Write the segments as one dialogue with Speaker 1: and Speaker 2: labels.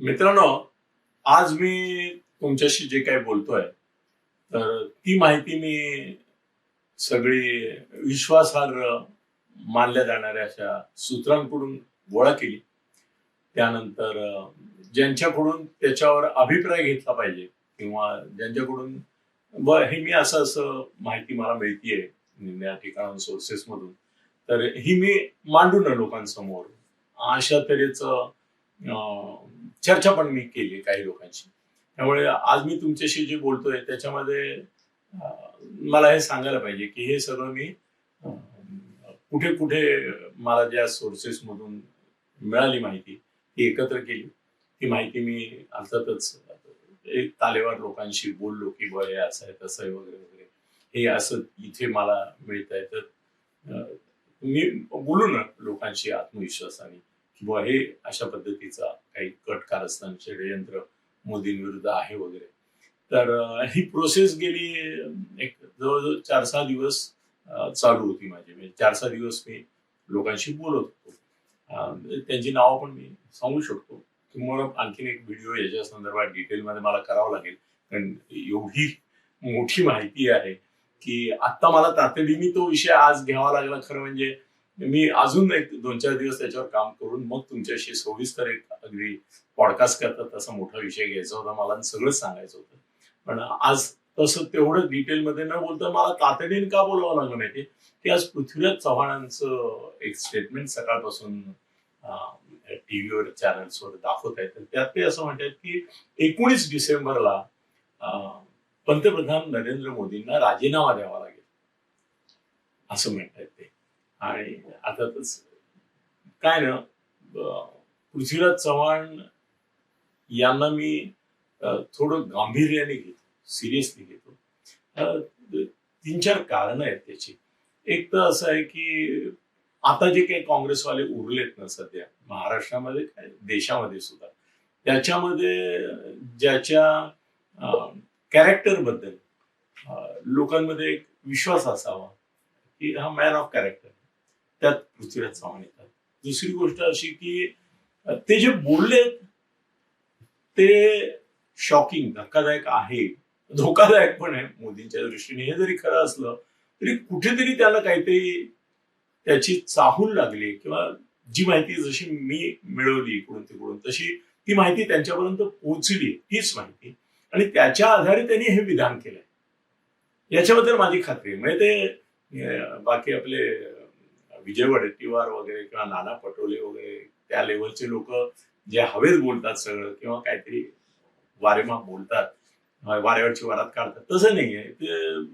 Speaker 1: मित्रांनो आज मी तुमच्याशी जे काही बोलतोय तर ती माहिती मी सगळी विश्वासार्ह मानल्या जाणाऱ्या अशा सूत्रांकडून गोळा केली. त्यानंतर ज्यांच्याकडून त्याच्यावर अभिप्राय घेतला पाहिजे किंवा ज्यांच्याकडून व हे मी असं असं माहिती मला मिळतीये या ठिकाण सोर्सेस मधून तर ही मी मांडून लोकांसमोर. अशा तऱ्हेचं चर्चा पण मी केली काही लोकांशी. त्यामुळे आज मी तुमच्याशी जे बोलतोय त्याच्यामध्ये मला हे सांगायला पाहिजे की हे सगळं मी कुठे कुठे मला ज्या सोर्सेस मधून मिळाली माहिती ती एकत्र केली. ती माहिती मी अर्थातच एक तालेवार लोकांशी बोललो की बरं हे असं आहे तसं आहे वगैरे वगैरे. हे असं इथे मला मिळत आहे तर मी बोलू ना लोकांशी आत्मविश्वासाने. किंवा हे अशा पद्धतीचा काही कट कारस्थान षडयंत्र मोदींविरुद्ध आहे वगैरे. तर ही प्रोसेस गेली एक जवळजवळ चार सहा दिवस चालू होती माझी. म्हणजे चार सहा दिवस मी लोकांशी बोलत होतो. त्यांची नावं पण मी सांगू शकतो. किंवा आणखीन एक व्हिडिओ याच्या संदर्भात डिटेलमध्ये मला करावा लागेल. कारण एवढी मोठी माहिती आहे की आता मला तातडीने तो विषय आज घ्यावा लागला खरं म्हणजे मी अजून एक दोन चार दिवस त्याच्यावर काम करून मग तुमच्याशी सविस्तर एक अगदी पॉडकास्ट करतात तसा मोठा विषय घ्यायचा होता मला सगळंच सांगायचं होतं. पण आज तसं तेवढं डिटेलमध्ये न बोलता मला तातडीने का बोलावं लागलं माहिती की आज पृथ्वीराज चव्हाणांचं एक स्टेटमेंट सकाळपासून टीव्हीवर चॅनल्सवर दाखवत आहेत. तर त्यात ते असं म्हणतात की एकोणीस डिसेंबरला पंतप्रधान नरेंद्र मोदींना राजीनामा द्यावा लागेल. असं म्हणतात ते. आणि आता काय ना पृथ्वीराज चव्हाण यांना मी थोडं गांभीर्याने घेतो सिरियसली घेतो. तीन चार कारण आहेत त्याची. एक तर असं आहे की आता जे काही काँग्रेसवाले उरलेत ना सध्या महाराष्ट्रामध्ये काय देशामध्ये सुद्धा त्याच्यामध्ये ज्याच्या कॅरेक्टरबद्दल लोकांमध्ये एक विश्वास असावा की हा मॅन ऑफ कॅरेक्टर. त्यात पृथ्वीराज चव्हाण येतात. दुसरी गोष्ट अशी की ते जे बोललेत ते शॉकिंग धक्कादायक आहे धोकादायक पण आहे मोदींच्या दृष्टीने. हे जरी खरं असलं तरी कुठेतरी त्याला काहीतरी त्याची चाहूल लागली किंवा जी माहिती जशी मी मिळवली इकडून तिकडून तशी ती माहिती त्यांच्यापर्यंत पोहोचली तीच माहिती. आणि त्याच्या आधारे त्यांनी हे विधान केलंय. याच्याबद्दल माझी खात्री आहे. म्हणजे ते बाकी आपले विजय वडेट्टीवार वगैरे किंवा नाना पटोले वगैरे त्या लेवलचे लोक जे हवेत बोलतात सगळं किंवा काहीतरी वारेमा बोलतात वाऱ्यावरची वारात काढतात तसं नाही आहे. ते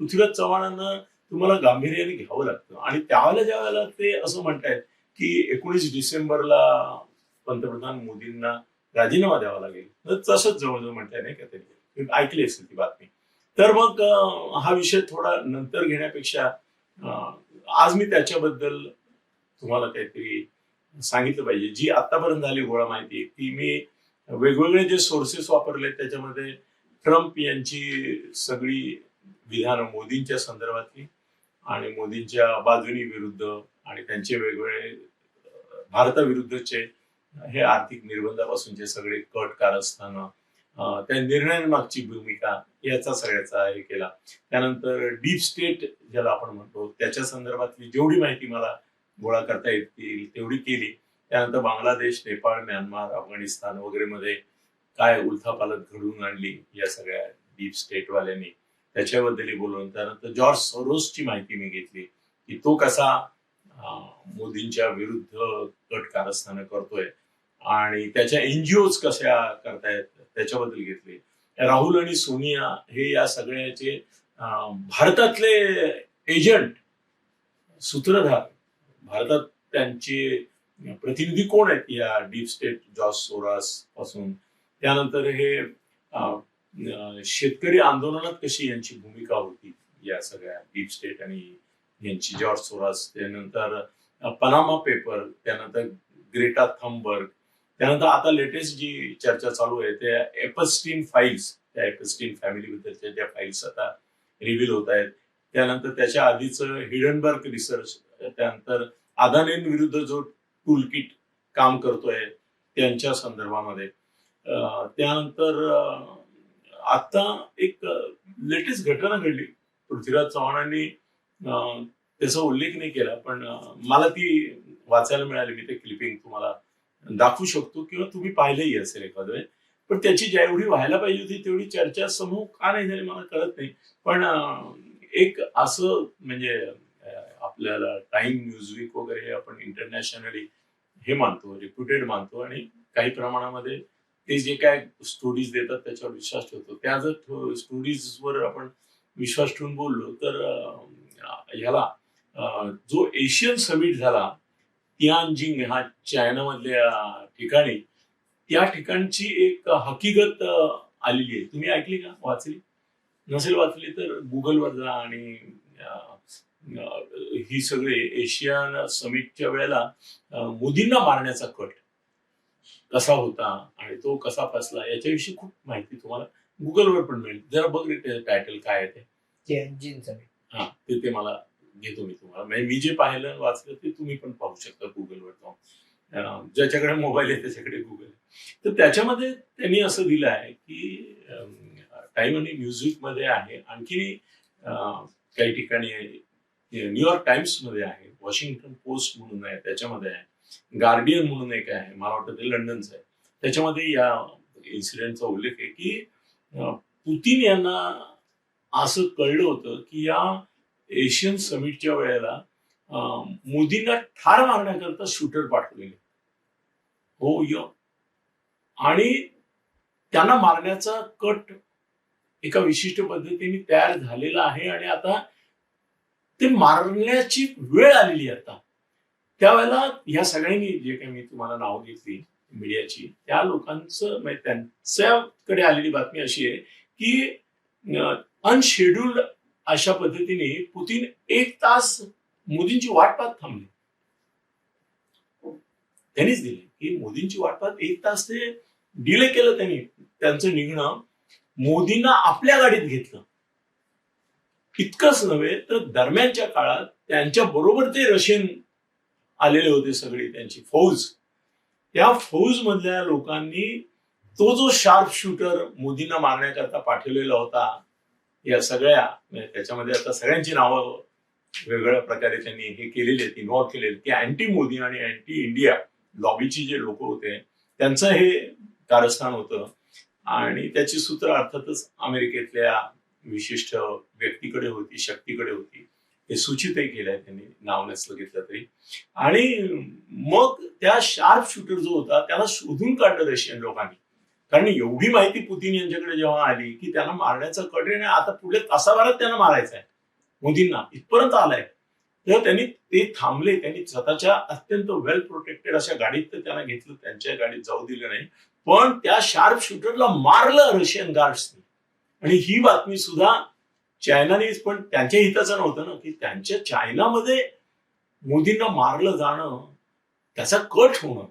Speaker 1: पृथ्वीराज चव्हाणांना तुम्हाला गांभीर्याने घ्यावं लागतं. आणि त्यावेळेला ज्या वेळेला ते असं म्हणतायत की एकोणीस डिसेंबरला पंतप्रधान मोदींना राजीनामा द्यावा लागेल. तर तसंच जवळजवळ म्हणताय नाही का तरी तुम्ही ऐकली असेल ती बातमी. तर मग हा विषय थोडा नंतर घेण्यापेक्षा आज मी त्याच्याबद्दल तुम्हाला काहीतरी सांगितलं पाहिजे. जी आतापर्यंत झाली गोळा माहिती आहे, ती मी वेगवेगळे जे सोर्सेस वापरले त्याच्यामध्ये ट्रम्प यांची सगळी विधानं मोदींच्या संदर्भातली आणि मोदींच्या बाजूनी विरुद्ध आणि त्यांचे वेगवेगळे भारताविरुद्धचे हे आर्थिक निर्बंधापासूनचे सगळे कट कारस्थानं त्या निर्णयांमागची भूमिका याचा सगळ्याचा हे केला. त्यानंतर डीप स्टेट ज्याला आपण म्हणतो त्याच्या संदर्भातली जेवढी माहिती मला गोळा करता येतील तेवढी केली. त्यानंतर बांगलादेश नेपाळ म्यानमार अफगाणिस्तान वगैरे मध्ये काय उलथापालत घडवून आणली या सगळ्या डीप स्टेटवाल्यांनी त्याच्याबद्दलही बोलून. त्यानंतर जॉर्ज सोरोसची माहिती मी घेतली की तो कसा मोदींच्या विरुद्ध कट कारस्थानं करतोय. आणि त्याच्या एनजीओज कशा करतायत त्याच्याबद्दल घेतले. राहुल आणि सोनिया हे या सगळ्याचे भारतातले एजंट सूत्रधार. भारतात त्यांचे प्रतिनिधी कोण आहेत या डीप स्टेट जॉर्ज सोरासपासून? त्यानंतर हे शेतकरी आंदोलनात कशी यांची भूमिका होती या सगळ्या डीप स्टेट आणि यांची जॉर्ज सोरास? त्यानंतर पनामा पेपर त्यानंतर ग्रेटा थंबर्ग त्यानंतर आता लेटेस्ट जी चर्चा चालू आहे त्या एपस्टीन फाईल्स त्या एपस्टीन फॅमिली बद्दलच्या ज्या फाईल्स आता रिव्हील होत आहेत त्यानंतर त्याच्या आधीचं हिडनबर्ग रिसर्च त्यानंतर अदानींविरुद्ध जो टूल किट काम करतोय त्यांच्या संदर्भामध्ये. त्यानंतर आता एक लेटेस्ट घटना घडली. पृथ्वीराज चव्हाणांनी त्याचा उल्लेख नाही केला पण मला ती वाचायला मिळाली मी ते क्लिपिंग तुम्हाला दाखवू शकतो किंवा तुम्ही पाहिलंही असेल एखादं वेळ. पण त्याची जेवढी व्हायला पाहिजे होती तेवढी चर्चा समूह का नाही झाली मला कळत नाही. पण एक असं म्हणजे आपल्याला टाइम न्यूजवीक वगैरे आपण इंटरनॅशनली हे मानतो रिप्युटेड मानतो आणि काही प्रमाणामध्ये ते जे काय स्टोरीज देतात त्याच्यावर विश्वास ठेवतो. त्या जर स्टोरीजवर आपण विश्वास ठेवून बोललो तर ह्याला जो एशियन समिट झाला तियानजिंग हा चायनामधल्या ठिकाणी. त्या ठिकाणची एक हकीकत आलेली आहे. तुम्ही ऐकली का? वाचली? नसेल वाचली तर गुगलवर जा आणि ही सगळे एशियन समिटच्या वेळेला मोदींना मारण्याचा कट कसा होता आणि तो कसा फसला याच्याविषयी खूप माहिती तुम्हाला गुगलवर पण मिळेल. जरा बघ रे टायटल काय आहे ते. हा ते मला घेतो मी तुम्हाला. म्हणजे मी जे पाहिलं वाचलं ते तुम्ही पण पाहू शकता गुगलवर जाऊन. ज्याच्याकडे मोबाईल आहे त्याच्याकडे गुगल तर त्याच्यामध्ये त्यांनी असं दिलं आहे की टाइम आणि म्युझिकमध्ये आहे आणखी काही ठिकाणी न्यूयॉर्क टाइम्समध्ये आहे वॉशिंग्टन पोस्ट म्हणून आहे त्याच्यामध्ये आहे गार्डियन म्हणून एक आहे मला वाटतं ते लंडनचं आहे. त्याच्यामध्ये या इन्सिडेंटचा उल्लेख आहे की पुतीन यांना असं कळलं होतं की या एशियन समिटच्या वेळेला मोदींना ठार मारण्याकरता शूटर पाठवलेले. हो य. आणि त्यांना मारण्याचा कट एका विशिष्ट पद्धतीने तयार झालेला आहे आणि आता ते मारण्याची वेळ आलेली आहे आता. त्यावेळेला ह्या सगळ्यांनी जे काही मी तुम्हाला नाव घेतली मीडियाची त्या लोकांचं म्हणजे त्यांच्याकडे आलेली बातमी अशी आहे की अनशेड्युल्ड अशा पद्धतीने पुतीन एक तास मोदींची वाट पाहत थांबले. त्यांनीच दिले की मोदींची वाट पाहत एक तास ते डिले केलं त्यांनी. त्यांचं निघणं मोदींना आपल्या गाडीत घेतलं. इतकंच नव्हे तर दरम्यानच्या काळात त्यांच्या बरोबर ते रशियन आलेले होते सगळे त्यांची फौज. त्या फौज मधल्या लोकांनी तो जो शार्प शूटर मोदींना मारण्याकरता पाठवलेला होता या सगळ्या म्हणजे त्याच्यामध्ये आता सगळ्यांची नावं वेगवेगळ्या प्रकारे त्यांनी हे केलेली आहेत इन्व्हॉल्व्ह केलेली की अँटी मोदी आणि अँटी इंडिया लॉबीची जे लोक होते त्यांचं हे कारस्थान होतं. आणि त्याची सूत्र अर्थातच अमेरिकेतल्या विशिष्ट व्यक्तीकडे होती शक्तीकडे होती. हे सूचितही केलंय त्यांनी नाव नसलं घेतलं तरी. आणि मग त्या शार्प शूटर जो होता त्याला शोधून काढलं रशियन लोकांनी. कारण एवढी माहिती पुतीन यांच्याकडे जेव्हा आली की त्यांना मारण्याचं कठीण आहे आता पुढे तासाभरात त्यांना मारायचं आहे मोदींना इथपर्यंत आलाय. तर त्यांनी ते थांबले त्यांनी स्वतःच्या अत्यंत वेल प्रोटेक्टेड अशा गाडीत तर त्यांना घेतलं त्यांच्या गाडीत जाऊ दिलं नाही. पण त्या शार्प शूटरला मारलं रशियन गार्ड्सनी आणि ही बातमी सुद्धा चायनाने पण त्यांच्या हिताचं नव्हतं ना की त्यांच्या चायनामध्ये मोदींना मारलं जाणं त्याचा कट होणं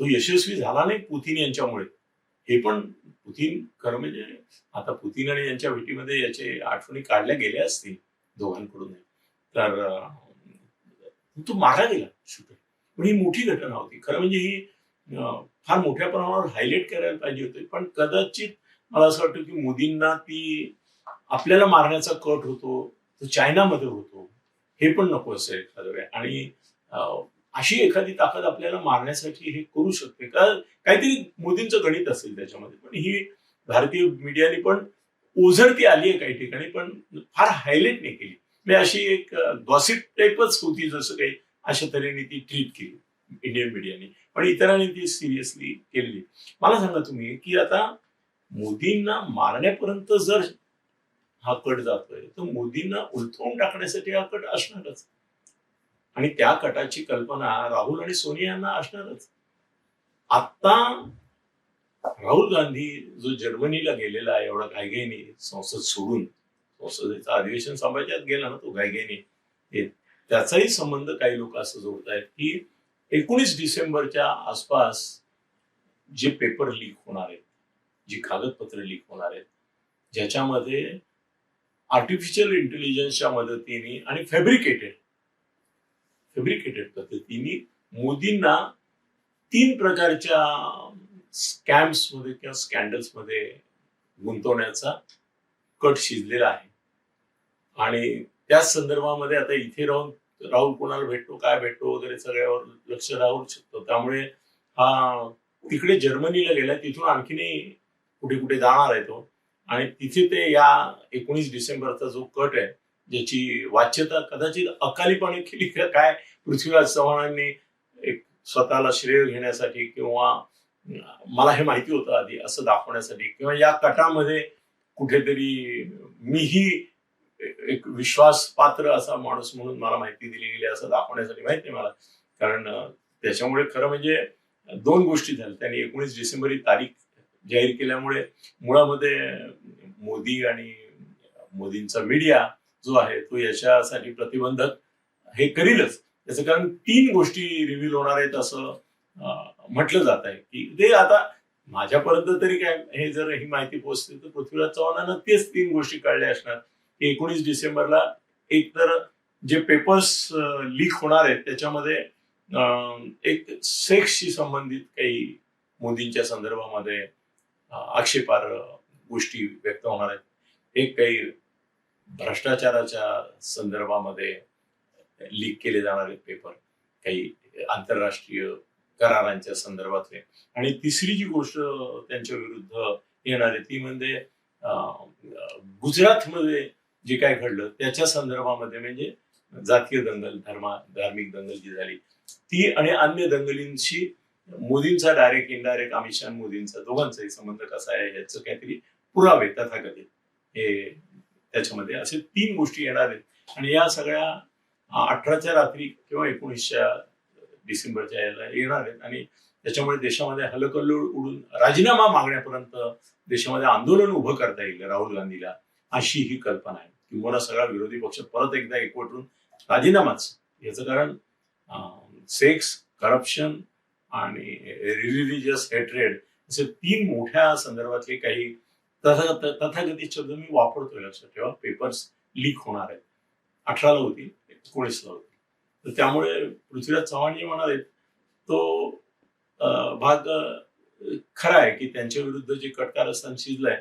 Speaker 1: तो यशस्वी झाला नाही पुतीन यांच्यामुळे. हे पण पुतीन खरं म्हणजे आता पुतीन आणि यांच्या भेटीमध्ये याचे आठवणी काढल्या गेल्या असतील दोघांकडून. तर तो मारा गेला शूटर. पण ही मोठी घटना होती. खरं म्हणजे ही फार मोठ्या प्रमाणावर हायलाईट करायला पाहिजे होते. पण कदाचित मला असं वाटतं की मोदींना ती आपल्याला मारण्याचा कट होतो तो चायनामध्ये होतो. हे पण नको असेल एखाद्या आणि अशी एखादी ताकद आपल्याला मारण्यासाठी हे करू शकते. का काहीतरी मोदींचं गणित असेल त्याच्यामध्ये. पण ही भारतीय मीडियाने पण ओझरती आली आहे काही ठिकाणी पण फार हायलाईट नाही केली. म्हणजे अशी एक गॉसिप टाईपच होती जसं काही अशा तऱ्हेने ती ट्रीट केली इंडियन मीडियाने. पण इतरांनी ती सिरियसली केलेली. मला सांगा तुम्ही की आता मोदींना मारण्यापर्यंत जर हा कट जातोय तर मोदींना उलथवून टाकण्यासाठी हा कट असणारच. आणि त्या कटाची कल्पना राहुल आणि सोनिया यांना असणारच. आता राहुल गांधी जो जर्मनीला गेलेला आहे एवढा घायघाईने संसद सोडून संसदेचं अधिवेशन सांभाळच्यात गेला ना तो घायघाईने त्याचाही संबंध काही लोक असं जोडतायत की एकोणीस डिसेंबरच्या आसपास जे पेपर लीक होणार आहेत जी कागदपत्र लीक होणार आहेत ज्याच्यामध्ये आर्टिफिशियल इंटेलिजन्सच्या मदतीने आणि फॅब्रिकेटेड फेब्रिकेटेड पद्धतीने मोदींना तीन प्रकारच्या स्कॅम्समध्ये किंवा स्कॅन्डल्समध्ये गुंतवण्याचा कट शिजलेला आहे. आणि त्याच संदर्भामध्ये आता इथे राहून राहुल कोणाला भेटतो काय भेटतो वगैरे सगळ्यावर लक्ष राहू शकतो. त्यामुळे हा तिकडे जर्मनीला गेला तिथून आणखीनही कुठे कुठे जाणार आहे तो. आणि तिथे ते या एकोणीस डिसेंबरचा जो कट आहे ज्याची वाच्यता कदाचित अकालीपणे केली काय पृथ्वीराज चव्हाणांनी एक स्वतःला श्रेय घेण्यासाठी किंवा मला हे माहिती होतं आधी असं दाखवण्यासाठी किंवा या कटामध्ये कुठेतरी मीही एक विश्वासपात्र असा माणूस म्हणून मला माहिती दिली गेली असं दाखवण्यासाठी माहिती आहे मला. कारण त्याच्यामुळे खरं म्हणजे दोन गोष्टी झाल्या. त्यांनी एकोणीस डिसेंबर ही तारीख जाहीर केल्यामुळे मुळामध्ये मोदी आणि मोदींचा मीडिया जो आहे तो याच्यासाठी प्रतिबंधक हे करीलच. त्याचं कारण तीन गोष्टी रिव्हील होणार आहेत असं म्हटलं जात आहे की ते आता माझ्यापर्यंत तरी काय हे जर ही माहिती पोहोचते तर पृथ्वीराज चव्हाणांना तेच तीन गोष्टी कळल्या असणार. की एकोणीस डिसेंबरला एक तर जे पेपर्स लीक होणार आहेत त्याच्यामध्ये एक सेक्सशी संबंधित काही मोदींच्या संदर्भामध्ये आक्षेपार गोष्टी व्यक्त होणार आहेत. एक काही भ्रष्टाचाराच्या संदर्भामध्ये लीक केले जाणारे पेपर काही आंतरराष्ट्रीय करारांच्या संदर्भातले. आणि तिसरी जी गोष्ट त्यांच्या विरुद्ध येणार आहे ती म्हणजे गुजरातमध्ये जे काय घडलं त्याच्या संदर्भामध्ये म्हणजे जातीय दंगल धर्मा धार्मिक दंगल जी झाली ती आणि अन्य दंगलींशी मोदींचा डायरेक्ट इनडायरेक्ट अमित शहा मोदींचा दोघांचाही संबंध कसा आहे याचं काहीतरी पुरावे तथाकथित हे त्याच्यामध्ये. असे तीन गोष्टी येणार आहेत. आणि या सगळ्या अठराच्या रात्री किंवा एकोणीसच्या डिसेंबरच्या याला येणार आहेत. आणि त्याच्यामुळे देशामध्ये हलकल्लोळ उडून राजीनामा मागण्यापर्यंत देशामध्ये आंदोलन उभं करता येईल राहुल गांधीला अशी ही कल्पना आहे. किंवा सगळा विरोधी पक्ष परत एकदा एकवटून राजीनामाच. याचं कारण सेक्स करप्शन आणि रिलिजियस हेट्रेड असे तीन मोठ्या संदर्भातले काही तथा तथाकथित शब्द मी वापरतोय लक्षात ठेवा. पेपर्स लीक होणार आहेत. अठराला होती एकोणीसला होतील. तर त्यामुळे पृथ्वीराज चव्हाण जे म्हणाले तो भाग खरा आहे की त्यांच्या विरुद्ध जे कटकारस्थान शिजलंय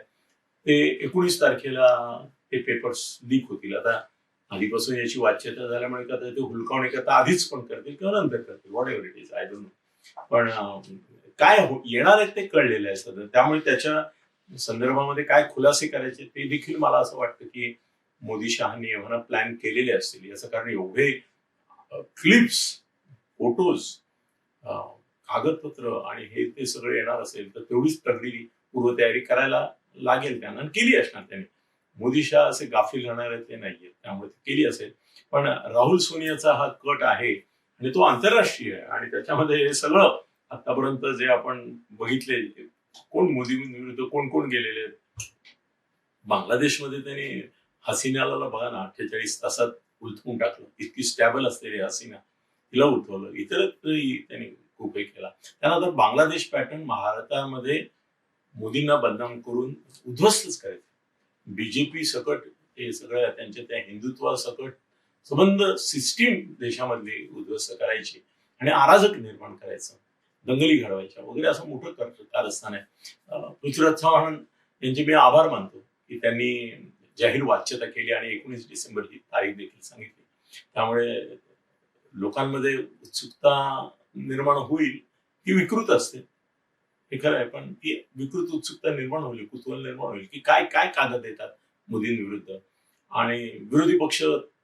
Speaker 1: ते एकोणीस तारखेला ते पेपर्स लीक होतील. आता आधीपासून याची वाच्यता झाल्यामुळे कदा ते हुलकावणी करता आधीच पण करतील किंवा नंतर करतील. Whatever it is I don't know पण काय हो- येणार आहेत ते कळलेलं आहे सध्या. त्यामुळे त्याच्या संदर्भामध्ये काय खुलासे करायचे ते देखील मला असं वाटतं की मोदी शहानी एव्हाना प्लॅन केलेले असतील. याचं कारण एवढे क्लिप्स फोटोज कागदपत्र आणि हे ते सगळं येणार असेल तर तेवढीच तगडी पूर्वतयारी करायला लागेल त्यांना आणि केली असणार त्यांनी. मोदी शाह असे गाफील राहणारे ते नाहीये त्यामुळे ते केली असेल. पण राहुल सोनियाचा हा कट आहे आणि तो आंतरराष्ट्रीय आहे आणि त्याच्यामध्ये हे सगळं आतापर्यंत जे आपण बघितले कोण मोदी विरुद्ध कोण कोण गेलेले आहेत? बांगलादेशमध्ये त्यांनी हसीनाला बघा ना अठ्ठेचाळीस तासात उलथवून टाकलं. इतकी स्टॅबल असलेली हसीना. तिला उठवलं. इतरत्रही त्यांनी खूप हे केला. त्यानंतर बांगलादेश पॅटर्न भारतामध्ये मोदींना बदनाम करून उद्ध्वस्तच करायचं. बीजेपी सकट हे सगळ्या त्यांच्या त्या हिंदुत्वा सकट संबंध सिस्टीम देशामधली उद्ध्वस्त करायची आणि अराजक निर्माण करायचं. दंगली घडवायच्या वगैरे असं मोठं करतो कारस्थान आहे. पृथ्वीराज चव्हाण यांचे मी आभार मानतो की त्यांनी जाहीर वाच्यता केली आणि एकोणीस डिसेंबर ही तारीख देखील सांगितली. त्यामुळे लोकांमध्ये उत्सुकता निर्माण होईल ती विकृत असते. हे खरं आहे पण ती विकृत उत्सुकता निर्माण होईल कुतूहल निर्माण होईल की काय काय कागद देतात मोदींविरुद्ध? आणि विरोधी पक्ष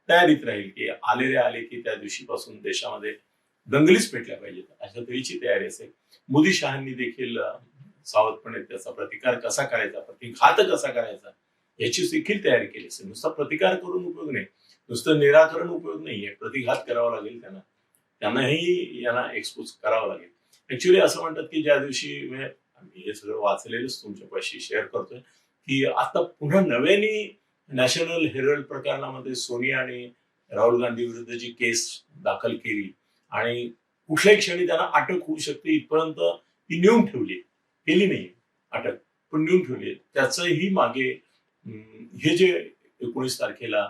Speaker 1: तयारीत राहील की आलेले आले की त्या दिवशीपासून देशामध्ये दंगलीच पेटल्या पाहिजेत. अशा तऱ्हेची तयारी असेल. मोदी शहांनी देखील सावधपणे त्याचा प्रतिकार कसा करायचा प्रतिघात कसा करायचा याची देखील तयारी केली असेल. नुसता प्रतिकार करून उपयोग नाही. नुसतं निराकरण उपयोग नाहीये प्रतिघात करावा लागेल त्यांना. त्यांनाही यांना एक्सपोज करावं लागेल. ऍक्च्युली असं म्हणतात की ज्या दिवशी म्हणजे आम्ही हे सगळं वाचलेलंच तुमच्यापाशी शेअर करतोय की आता पुन्हा नव्याने नॅशनल हेरल्ड प्रकरणामध्ये सोनिया आणि राहुल गांधी विरुद्ध जी केस दाखल केली आणि कुठल्याही क्षणी त्यांना अटक होऊ शकते. इथपर्यंत ती नेऊन ठेवली. केली नाही. अटक. पण नेऊन ठेवली. त्याचंही मागे हे जे एकोणीस तारखेला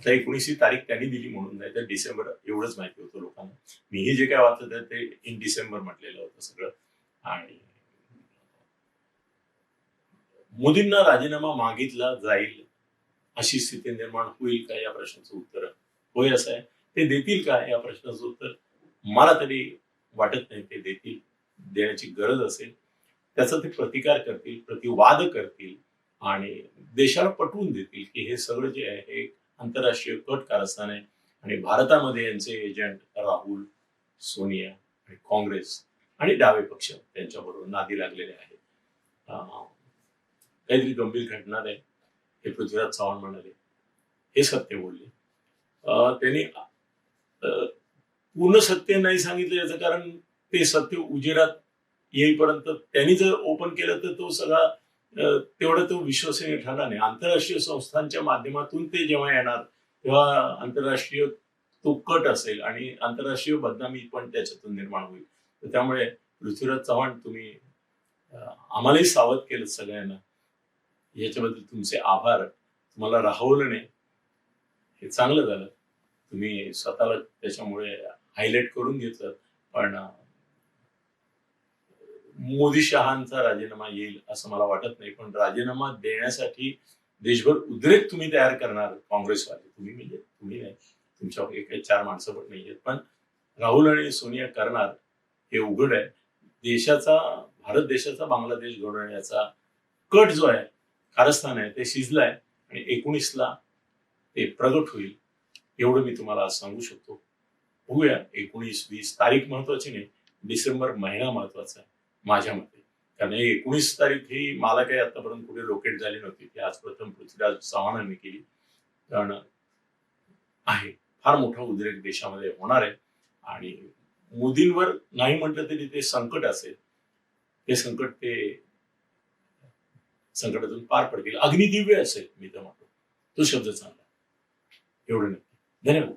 Speaker 1: आता एकोणीसही तारीख त्यांनी दिली म्हणून नाही तर डिसेंबर एवढंच माहिती होतं लोकांना. मी हे जे काय वाचत आहे ते इन डिसेंबर म्हटलेलं होतं सगळं. आणि मोदींना राजीनामा मागितला जाईल अशी स्थिती निर्माण होईल का या प्रश्नाचं उत्तर? होय असं आहे. ते देतील का या प्रश्नाचं उत्तर? मला तरी वाटत नाही ते देतील देण्याची गरज असेल. त्याचा ते प्रतिकार करतील प्रतिवाद करतील आणि देशाला पटवून देतील की हे सगळं जे आहे हे आंतरराष्ट्रीय कट कारस्थान आहे आणि भारतामध्ये यांचे एजंट राहुल सोनिया आणि काँग्रेस आणि डावे पक्ष त्यांच्याबरोबर नादी लागलेले आहेत. काहीतरी गंभीर घटना आहे. हे पृथ्वीराज चव्हाण म्हणाले. हे सत्य बोलले. त्यांनी पूर्ण सत्य नाही सांगितलं याचं कारण ते सत्य उजेडात येईपर्यंत त्यांनी जर ओपन केलं तर तो सगळा अं, तेवढा तो विश्वसनीय ठरणार नाही. आंतरराष्ट्रीय संस्थांच्या माध्यमातून ते जेव्हा येणार तेव्हा आंतरराष्ट्रीय तो कट असेल आणि आंतरराष्ट्रीय बदनामी पण त्याच्यातून निर्माण होईल. तर त्यामुळे पृथ्वीराज चव्हाण तुम्ही आम्हालाही सावध केलं सगळ्यांना. याच्याबद्दल तुमचे आभार. तुम्हाला राहवलं नाही. हे चांगलं झालं. तुम्ही स्वतःला त्याच्यामुळे हायलाइट करून घेतलं. पण मोदी शहांचा राजीनामा येईल असं मला वाटत नाही. पण राजीनामा देण्यासाठी देशभर उद्रेक तुम्ही तयार करणार काँग्रेसवाले. तुम्ही म्हणजे तुम्ही नाही. तुमच्या काही चार माणसं पण नाही आहेत. पण राहुल आणि सोनिया करणार हे उघड आहे. देशाचा भारत देशाचा बांगलादेश घडवण्याचा कट जो आहे कारस्थान आहे ते शिजलाय. आणि एकोणीसला ते प्रगट होईल. एवढं मी तुम्हाला सांगू शकतो. बघूया एकोणीस वीस तारीख महत्वाची नाही डिसेंबर महिना महत्त्वाचा आहे माझ्या मते. कारण एकोणीस तारीख ही मला काही आतापर्यंत कुठे लोकेट झाली नव्हती. ती आज प्रथम पृथ्वीराज चव्हाणांनी केली. कारण आहे फार मोठा उद्रेक देशामध्ये होणार आहे. आणि मोदींवर नाही म्हटलं तरी ते संकट असेल. ते संकट ते संकटातून पार पडतील. अग्निदिव्य असेल मी तर म्हणतो. तो शब्द चांगला एवढं नक्की. धन्यवाद.